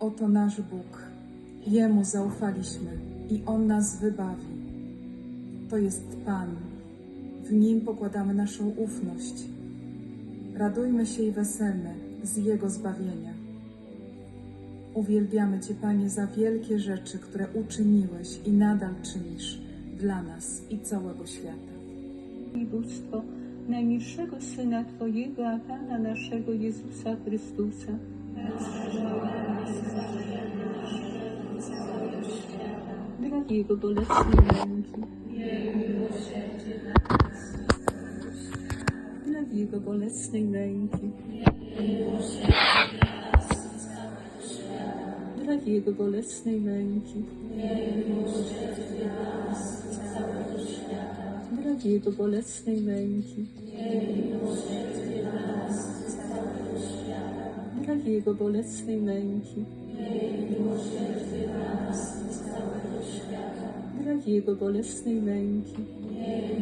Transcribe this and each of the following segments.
Oto nasz Bóg. Jemu zaufaliśmy i On nas wybawi. To jest Pan. W Nim pokładamy naszą ufność. Radujmy się i weselmy z Jego zbawienia. Uwielbiamy Cię, Panie, za wielkie rzeczy, które uczyniłeś i nadal czynisz dla nas i całego świata. i bóstwo najmilszego Syna Twojego, a Pana naszego Jezusa Chrystusa. Dla Jego bolesnej męki. Dla Jego bolesnej męki. Dla Jego bolesnej męki. Dla Jego bolesnej męki. Dla Jego bolesnej męki i Jego bolesnej męki. Miej dla nas i całego świata. Jego bolesnej męki. Miej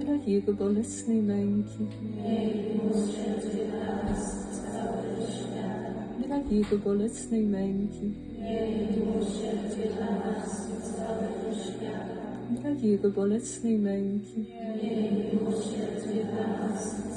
dla Jego bolesnej męki. Miej dla Jego bolesnej męki. Dla Jego bolesnej męki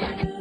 Bye.